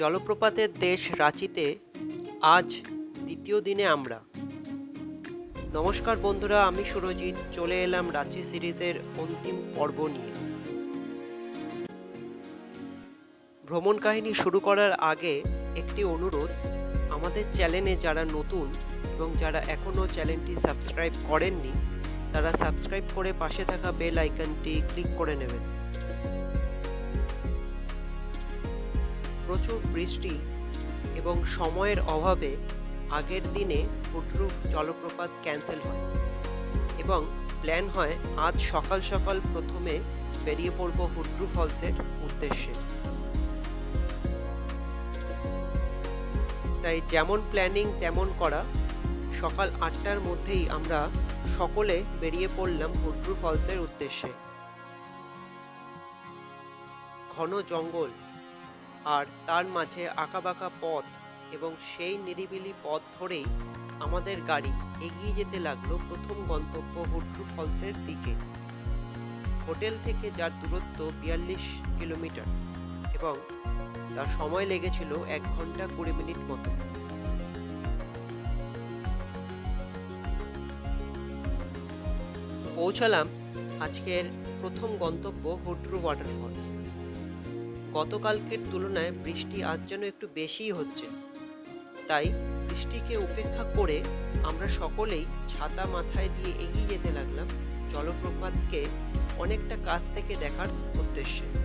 জলপ্রপাতের দেশ রাঁচিতে আজ দ্বিতীয় দিনে আমরা। নমস্কার বন্ধুরা, আমি সুরজিৎ। চলে এলাম রাঁচি সিরিজের অন্তিম পর্ব নিয়ে। ভ্রমণ কাহিনী শুরু করার আগে একটি অনুরোধ, আমাদের চ্যানেলে যারা নতুন এবং যারা এখনও চ্যানেলটি সাবস্ক্রাইব করেননি, তারা সাবস্ক্রাইব করে পাশে থাকা বেল আইকনটি ক্লিক করে নেবেন। প্রচুর বৃষ্টি এবং সময়ের অভাবে আগের দিনে হুডরুফ জলপ্রপাত ক্যান্সেল হয় এবং প্ল্যান হয় আজ সকাল সকাল প্রথমে বেরিয়ে পড়ব হুড্রু ফলসের উদ্দেশ্যে। তাই যেমন প্ল্যানিং তেমন করা, সকাল আটটার মধ্যেই আমরা সকলে বেরিয়ে পড়লাম হুড্রু ফলসের উদ্দেশ্যে। ঘন জঙ্গল আর তার মাঝে আঁকাবাঁকা পথ এবং সেই নিরিবিলি পথ ধরেই আমাদের গাড়ি এগিয়ে যেতে লাগল প্রথম গন্তব্য হুড্রু ফলসের দিকে। হোটেল থেকে যার দূরত্ব বিয়াল্লিশ কিলোমিটার এবং তার সময় লেগেছিল এক ঘণ্টা কুড়ি মিনিট মতো। পৌঁছালাম আজকের প্রথম গন্তব্য হুড্রু ওয়াটারফলস গতকালকের তুলনায় বৃষ্টি আজ যেন একটু বেশিই হচ্ছে। তাই বৃষ্টিকে উপেক্ষা করে আমরা সকলেই ছাতা মাথায় দিয়ে এগিয়ে যেতে লাগলাম জলপ্রপাতকে অনেকটা কাছ থেকে দেখার উদ্দেশ্যে।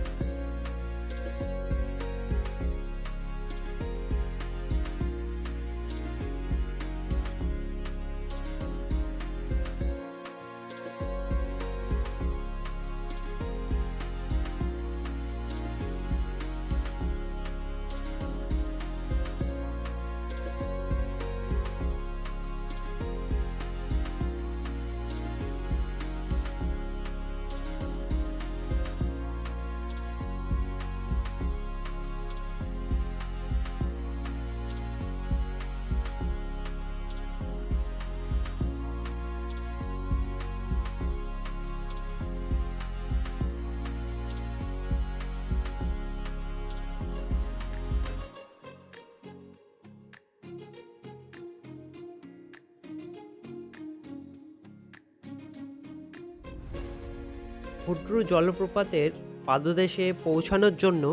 হুড্রু জলপ্রপাতের পাদদেশে পৌঁছানোর জন্য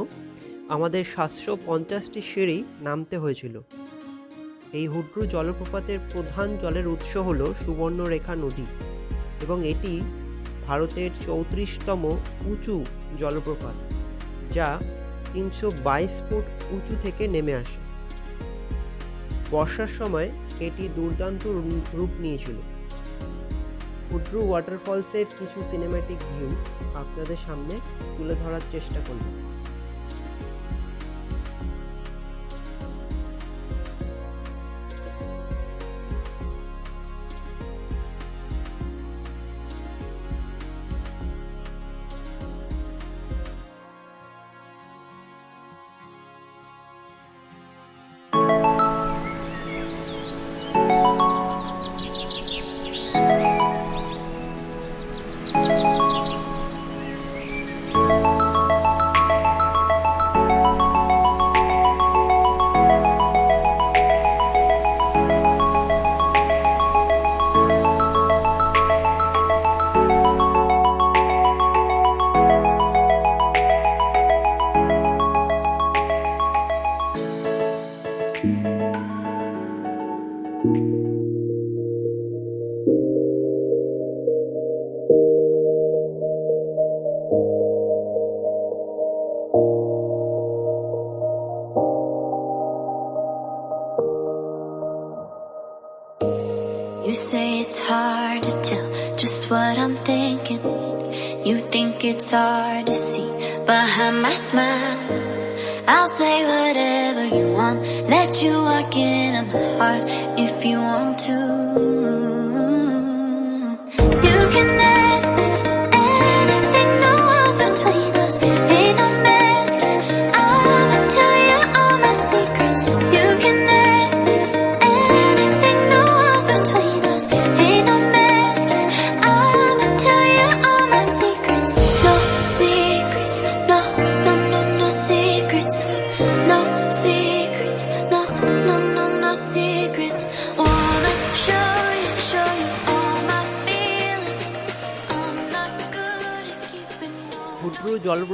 আমাদের সাতশো পঞ্চাশটি সিঁড়ি নামতে হয়েছিল। এই হুড্রু জলপ্রপাতের প্রধান জলের উৎস হল সুবর্ণরেখা নদী এবং এটি ভারতের চৌত্রিশতম উঁচু জলপ্রপাত, যা তিনশো বাইশ ফুট উঁচু থেকে নেমে আসে। বর্ষার সময় এটি দুর্দান্ত রূপ নিয়েছিল। হুড্রু ওয়াটারফলসের কিছু সিনেম্যাটিক ভিউ আপনাদের সামনে তুলে ধরার চেষ্টা করলাম। It's hard to see behind my smile. I'll say whatever you want, let you walk into my heart if you want to.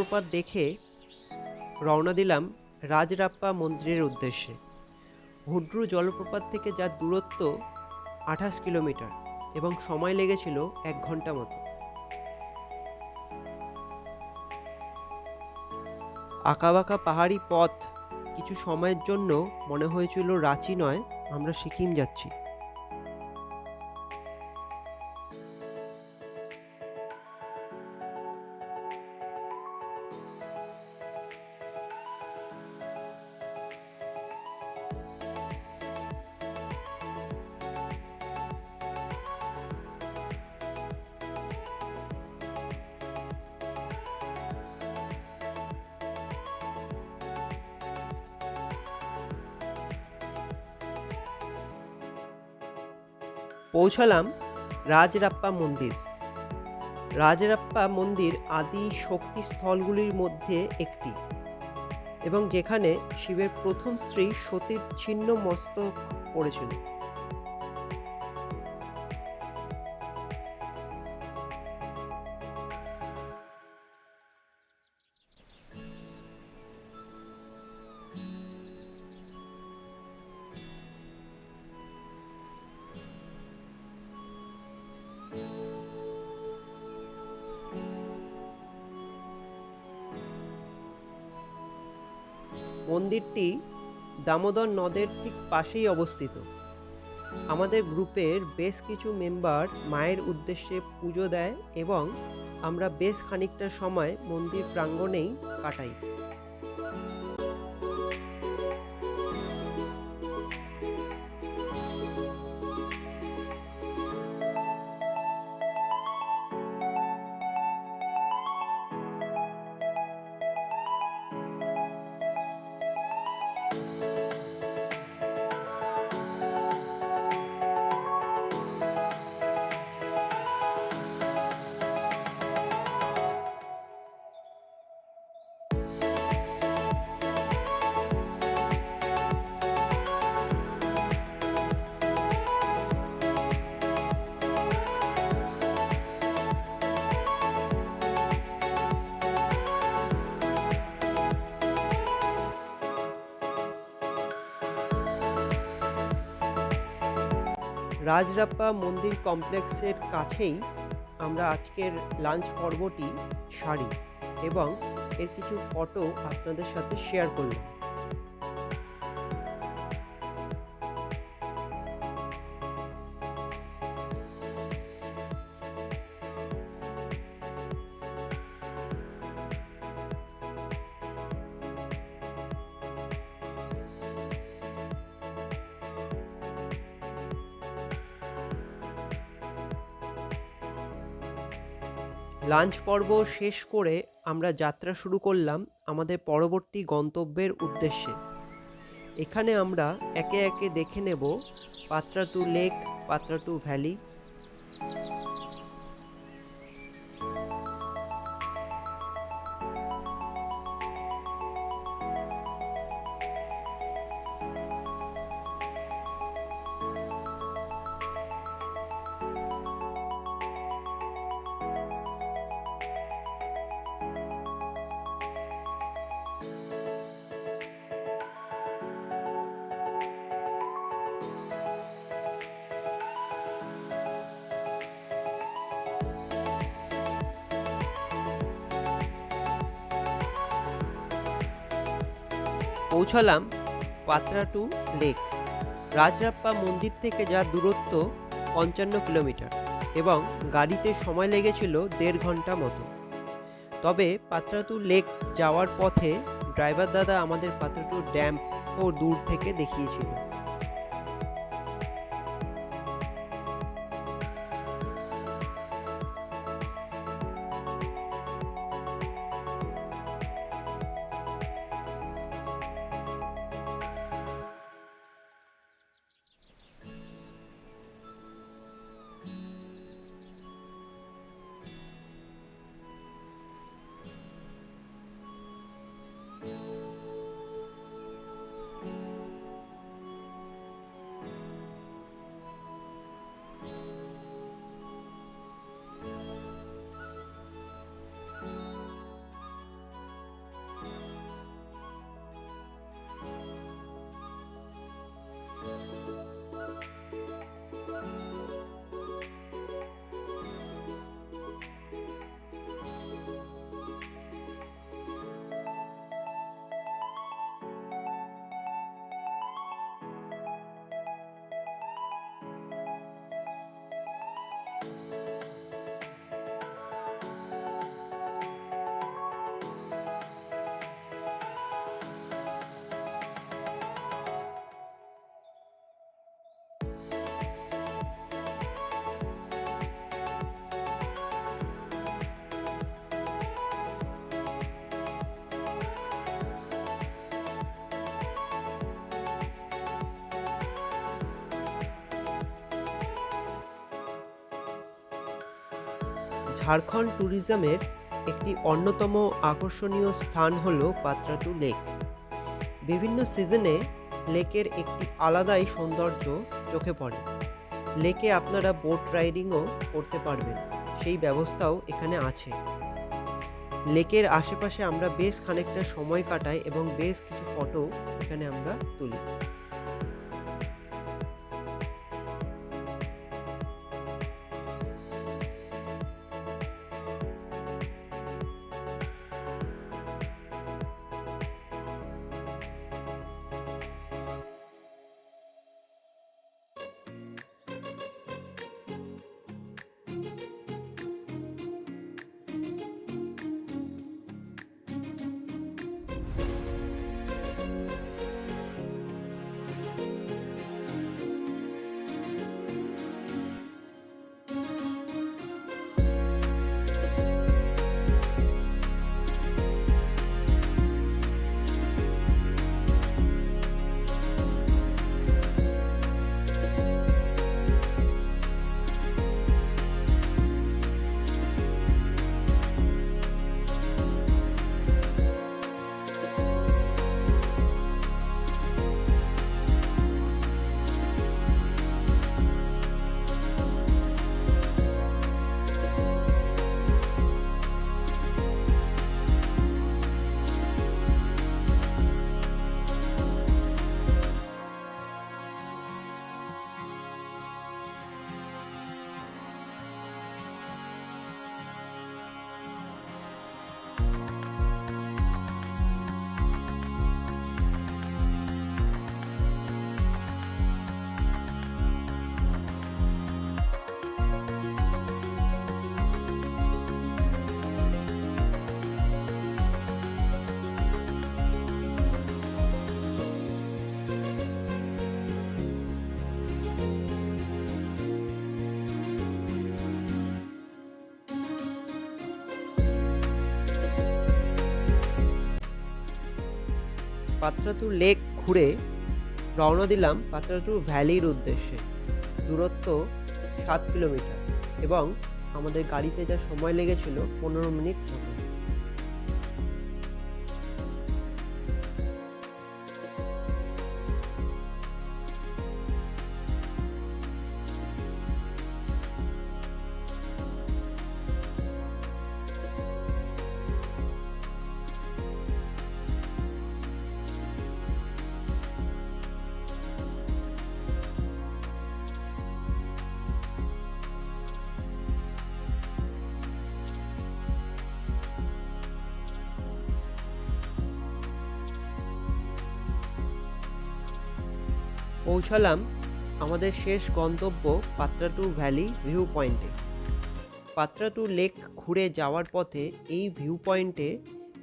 জলপ্রপাত দেখে রওনা দিলাম রাজরাপ্পা মন্দিরের উদ্দেশ্যে। হুড্রু জলপ্রপাত থেকে যার দূরত্ব আঠাশ কিলোমিটার এবং সময় লেগেছিল এক ঘণ্টা মতো। আঁকাবাঁকা পাহাড়ি পথ কিছু সময়ের জন্য মনে হয়েছিল রাঁচি নয়, আমরা সিকিম যাচ্ছি। পৌঁছালাম রাজরাপ্পা মন্দির। রাজরাপ্পা মন্দির আদি শক্তিস্থলগুলির মধ্যে একটি এবং যেখানে শিবের প্রথম স্ত্রী সতীর ছিন্ন মস্তক পড়েছিল। দামোদর নদের ঠিক পাশেই অবস্থিত। আমাদের গ্রুপের বেশ কিছু মেম্বার মায়ের উদ্দেশ্যে পুজো দেয় এবং আমরা বেশ খানিকটা সময় মন্দির প্রাঙ্গণেই কাটাই। রাজরাপ্পা মন্দির কমপ্লেক্সের কাছেই আমরা আজকের লাঞ্চ পর্বটি সারি এবং এর কিছু ফটো আপনাদের সাথে শেয়ার করলাম। লাঞ্চ পর্ব শেষ করে আমরা যাত্রা শুরু করলাম আমাদের পরবর্তী গন্তব্যের উদ্দেশ্যে। এখানে আমরা একে একে দেখে নেব পাত্রাটু লেক, পাত্রাটু ভ্যালি পৌঁছালাম পাত্রাটু লেক, রাজরাপ্পা মন্দির থেকে যা দূরত্ব পঞ্চান্ন কিলোমিটার এবং গাড়িতে সময় লেগেছিল দেড় ঘণ্টা মতো। তবে পাত্রাটু লেক যাওয়ার পথে ড্রাইভার দাদা আমাদের পাত্রাটু ড্যাম ও দূর থেকে দেখিয়েছিল। ঝাড়খণ্ড ট্যুরিজমের একটি অন্যতম আকর্ষণীয় স্থান হল পাত্রাটু লেক। বিভিন্ন সিজনে লেকের একটি আলাদাই সৌন্দর্য চোখে পড়ে। লেকে আপনারা বোট রাইডিংও করতে পারবেন, সেই ব্যবস্থাও এখানে আছে। লেকের আশেপাশে আমরা বেশ খানিকটা সময় কাটাই এবং বেশ কিছু ফটো এখানে আমরা তুলি। পাত্রাতু লেক ঘুরে রওনা দিলাম পাত্রাতু ভ্যালির উদ্দেশ্যে। দূরত্ব সাত কিলোমিটার এবং আমাদের গাড়িতে যা সময় লেগেছিল পনেরো মিনিট পৌঁছালাম আমাদের শেষ গন্তব্য পাত্রাটু ভ্যালি ভিউ পয়েন্টে পাত্রাটু লেক ঘুরে যাওয়ার পথে এই ভিউ পয়েন্টে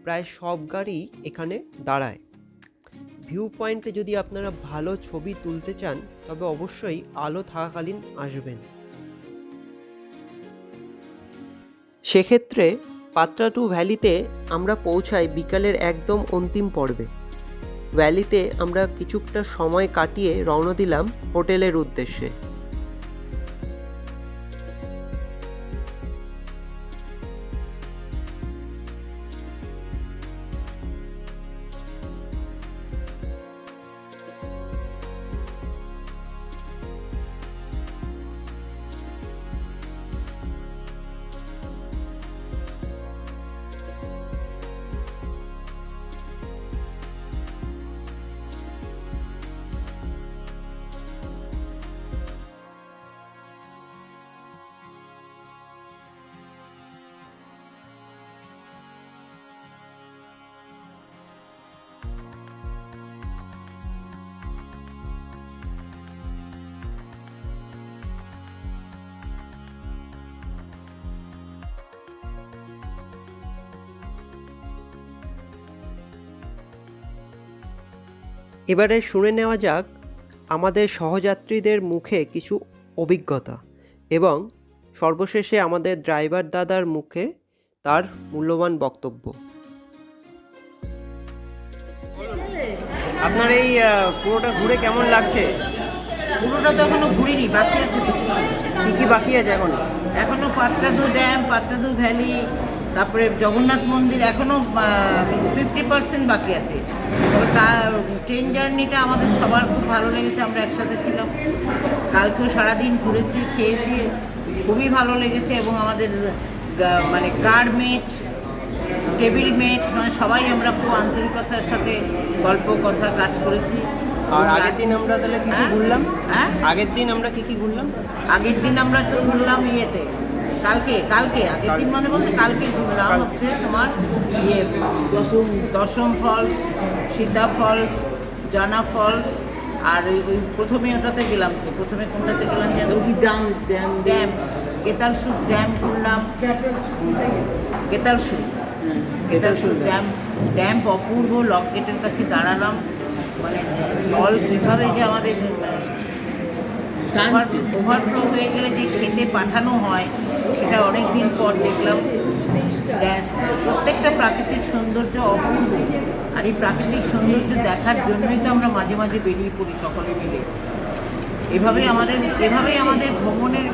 প্রায় সব গাড়ি এখানে দাঁড়ায়। ভিউ পয়েন্টে যদি আপনারা ভালো ছবি তুলতে চান, তবে অবশ্যই আলো থাকাকালীন আসবেন। সেক্ষেত্রে পাত্রাটু ভ্যালিতে আমরা পৌঁছাই বিকালের একদম অন্তিম পর্বে। ভ্যালিতে আমরা কিছুটা সময় কাটিয়ে রওনা দিলাম হোটেলের উদ্দেশ্যে। এবারে শুনে নেওয়া যাক আমাদের সহযাত্রীদের মুখে কিছু অভিজ্ঞতা এবং সর্বশেষে আমাদের ড্রাইভার দাদার মুখে তার মূল্যবান বক্তব্য। আপনার এই পুরোটা ঘুরে কেমন লাগছে? পুরোটা তো এখনও ঘুরিনি বাকি আছে কি কি বাকি আছে এখনও? এখনও পাত্রাদু ড্যাম পাত্রাদু ভ্যালি তারপরে জগন্নাথ মন্দির এখনও ফিফটি পার্সেন্ট বাকি আছে। তবে তা- ট্রেন জার্নিটা আমাদের সবার খুব ভালো লেগেছে আমরা একসাথে ছিলাম। কালকেও সারাদিন ঘুরেছি খেয়েছি খুবই ভালো লেগেছে এবং আমাদের মানে কার মেট টেবিল মেট মানে সবাই আমরা খুব আন্তরিকতার সাথে গল্প কথা কাজ করেছি। আর আগের দিন আমরা তাহলে কি কি হ্যাঁ? ঘুরলাম? হ্যাঁ? আগের দিন আমরা কি কি ঘুরলাম? আগের দিন আমরা তো ঘুরলাম ইয়েতে। কালকে কালকে আগের দিন মানে বলতে কালকে। ঘুরলাম হচ্ছে তোমার ইয়ে Dassam Dassam falls Sita falls Jonha falls আর ওই ওই প্রথমে ওটাতে গেলাম তো। প্রথমে কোনটাতে গেলাম dam dam dam Getalsud dam ঘুরলাম কেতালসুর কেতালসুর ড্যাম ড্যাম অপূর্ব লকেটের কাছে দাঁড়ালাম। মানে জল কীভাবে যে আমাদের ওভারফ্লো হয়ে গেলে যে খেতে পাঠানো হয় সেটা অনেক দিন পর দেখলাম। দেখ, প্রত্যেকটা প্রাকৃতিক সৌন্দর্য অপূর্ব। আর এই প্রাকৃতিক সৌন্দর্য দেখার জন্যই তো আমরা মাঝে মাঝে বেরিয়ে পড়ি সকলে মিলে। এভাবেই আমাদের এভাবেই আমাদের ভ্রমণের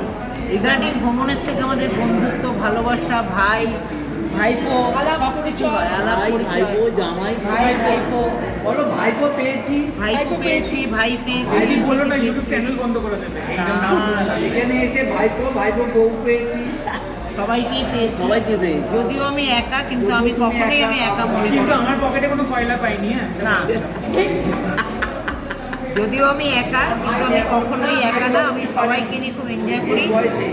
রিগার্ডিং ভ্রমণের থেকে আমাদের বন্ধুত্ব ভালোবাসা ভাই ভাইপো সব কিছু আলাপ পরিচয়। ভাই ভাইপো। বলো ভাইপো পেয়েছি। ভাইপো পেয়েছি ভাই পেয়েছি। বলল না ইউটিউব চ্যানেল বন্ধ করে দেবে। এখানে এসে ভাইপো ভাইপো বউ পেয়েছি। সবাইকেই পেয়েছি। সবাইকে পেয়েছি। যদিও আমি একা কিন্তু আমি কখনোই আমি একা মনে কিন্তু আমার পকেটে কোনো কয়লা পাইনি হ্যাঁ? না। যদিও আমি একা কিন্তু আমি কখনোই একা না। আমি সবাইকে নিয়ে খুব এনজয় করি।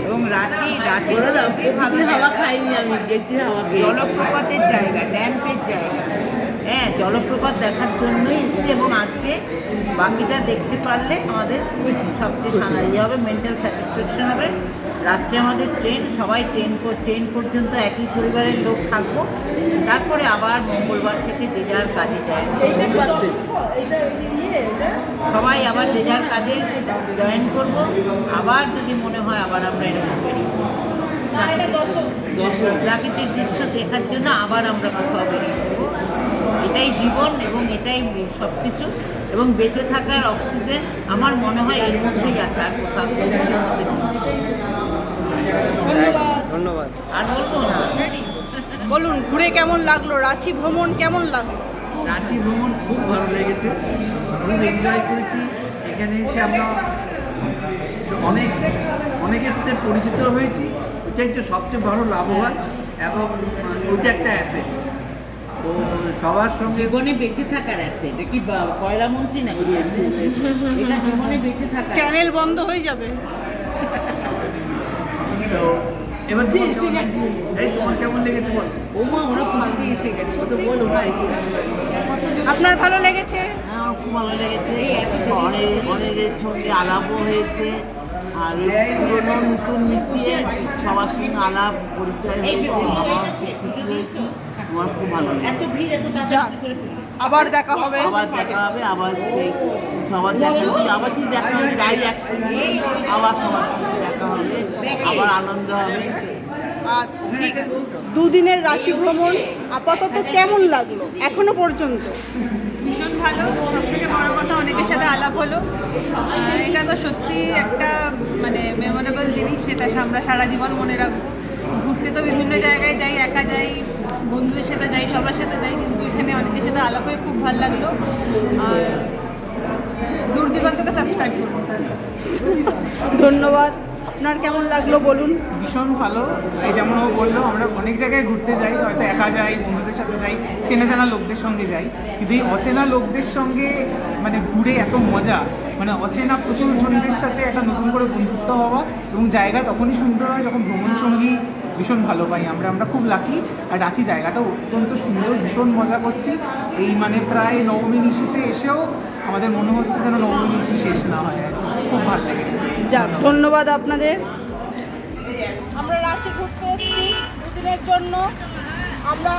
এবং রাঁচি রাঁচি খুবই ভালো জায়গা। খাইনি আমি গেছি হাওয়া জলপ্রপাতের জায়গা ড্যাম্পের জায়গা। হ্যাঁ জলপ্রপাত দেখার জন্যই এসছি এবং আজকে বাকিটা দেখতে পারলে আমাদের সবচেয়ে সানা ইয়ে হবে মেন্টাল স্যাটিসফ্যাকশন হবে। রাত্রে আমাদের ট্রেন সবাই ট্রেন ট্রেন পর্যন্ত একই পরিবারের লোক থাকব। তারপরে আবার মঙ্গলবার থেকে যে যার কাজে যায়। সবাই আবার যে যার কাজে জয়েন করব। আবার যদি মনে হয় আবার আমরা এরকম বেরিয়ে। প্রাকৃতিক দৃশ্য দেখার জন্য আবার আমরা কোথাও বেরিয়ে পড়ব। এটাই জীবন এবং এটাই সব কিছু এবং বেঁচে থাকার অক্সিজেন আমার মনে হয় এর মধ্যেই আছে আর কোথাও। ধন্যবাদ। আর বলব না বলুন ঘুরে কেমন লাগল? রাঁচি ভ্রমণ কেমন লাগল রাঁচি ভ্রমণ খুব ভালো লেগেছে। খুব এনজয় করেছি। এখানে এসে আমরা অনেক অনেকের সাথে পরিচিত হয়েছি। ওইটাই হচ্ছে সবচেয়ে বড় লাভবান এবং ওইটা একটা অ্যাসেট তো সবার সঙ্গে জীবনে বেঁচে থাকার আছে এটা কি বা- কয়লা মন্ত্রী নাকি এটা জীবনে বেঁচে থাকার চ্যানেল বন্ধ হয়ে যাবে। তো এবার যে এসে গেছে। এই তোমার কেমন লেগেছে বল? ও মা ওরা পুজোতে এসে গেছে? বলো না আপনার ভালো লেগেছে? হ্যাঁ আমার খুব ভালো লেগেছে। অনেক অনেকের সঙ্গে আলাপও হয়েছে। আর পুরোনো নতুন মিশিয়ে সবার সঙ্গে আলাপ পরিচয় হয়েছে। হয়ে গেছে, খুশি হয়েছি? আমার খুব ভালো এত ভিড় এত আবার দেখা হবে। আবার দেখা হবে আবার সবার দেখা যদি আবার যদি দেখা যাই একসঙ্গে। আবার সবার আবার আনন্দ হবে। আচ্ছা ঠিক আছে। দুদিনের রাঁচি ভ্রমণ আপাতত কেমন লাগল? এখনও পর্যন্ত? ভীষণ ভালো। সব থেকে বড় কথা অনেকের সাথে আলাপ হলো। এটা তো সত্যি একটা মানে মেমোরেবল জিনিস সেটা আমরা সারা জীবন মনে রাখব ঘুরতে তো বিভিন্ন জায়গায় যাই একা যাই বন্ধুদের সাথে যাই সবার সাথে যাই কিন্তু এখানে অনেকের সাথে আলাপ হয়ে খুব ভালো লাগল। আর দূর দিগন্তকে সাবস্ক্রাইব করব ধন্যবাদ। আপনার কেমন লাগল বলুন? ভীষণ ভালো। এই যেমন ও বলল, আমরা অনেক জায়গায় ঘুরতে যাই, হয়তো একা যাই, বন্ধুদের সাথে যাই, চেনা জানা লোকদের সঙ্গে যাই। কিন্তু এই অচেনা লোকদের সঙ্গে মানে ঘুরে এত মজা মানে অচেনা প্রচুর জনদের সাথে একটা নতুন করে বন্ধুত্ব হওয়া এবং জায়গা তখনই সুন্দর হয় যখন ভ্রমণ সঙ্গী ভীষণ ভালো পাই আমরা। আমরা খুব লাকি আর রাঁচি জায়গাটা অত্যন্ত সুন্দর, ভীষণ মজা করছি। এই মানে প্রায় নবমী নিশিতে এসেও আমাদের মনে হচ্ছে যেন নবমী নিশি শেষ না হয় আর কি। খুব ভালো লেগেছে যাক ধন্যবাদ আপনাদের আমরা রাঁচি ঘুরতে এসেছি দুদিনের জন্য আমরা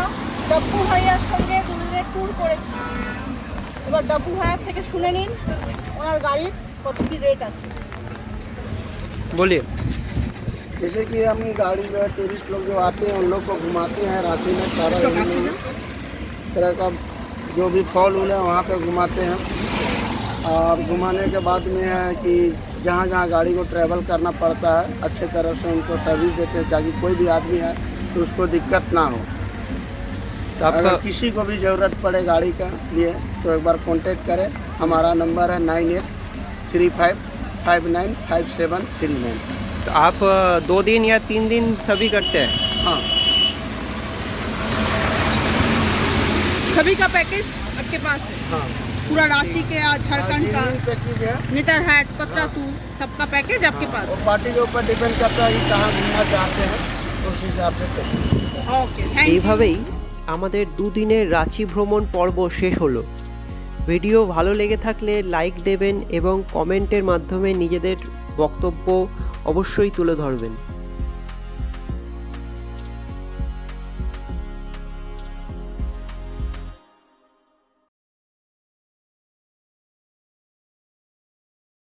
ডাব্বু ভাইয়ার সঙ্গে দুদিনের ট্যুর করেছি এবার ডাব্বু ভাইয়ার থেকে শুনে নিন ওনার গাড়ির কত কি রেট আছে বলিয়ে जैसे कि हम गाड़ी में टूरिस्ट लोग जो आते हैं उन लोग को घुमाते हैं रांची में सारा एरिया में तरह का जो भी फॉल उल है वहाँ पे घुमाते हैं और घुमाने के बाद में है कि जहाँ जहाँ गाड़ी को ट्रैवल करना पड़ता है अच्छे तरह से उनको सर्विस देते हैं ताकि कोई भी आदमी है तो उसको दिक्कत ना हो। तो अगर किसी को भी ज़रूरत पड़े गाड़ी का लिए तो एक बार कांटेक्ट करें। हमारा नंबर है nine eight three five five nine five seven three nine तो आप दो दिन या तीन दिन सभी करते हैं? हाँ। सभी का पैकेज आपके पास है? हाँ। पूरा रांची के या झारखंड का पैकेज है नेतरहाट पतरातू सबका पैकेज आपके पास वो पार्टी के ऊपर डिपेंड करता है कि कहाँ घूमना चाहते हैं उस हिसाब से करें ओके थैंक यू এইভাবেই আমাদের দুদিনের রাঁচি ভ্রমণ পর্ব শেষ হলো ভিডিও ভালো লেগে থাকলে লাইক দেবেন এবং কমেন্টের মাধ্যমে নিজেদের বক্তব্য অবশ্যই তুলে ধরবেন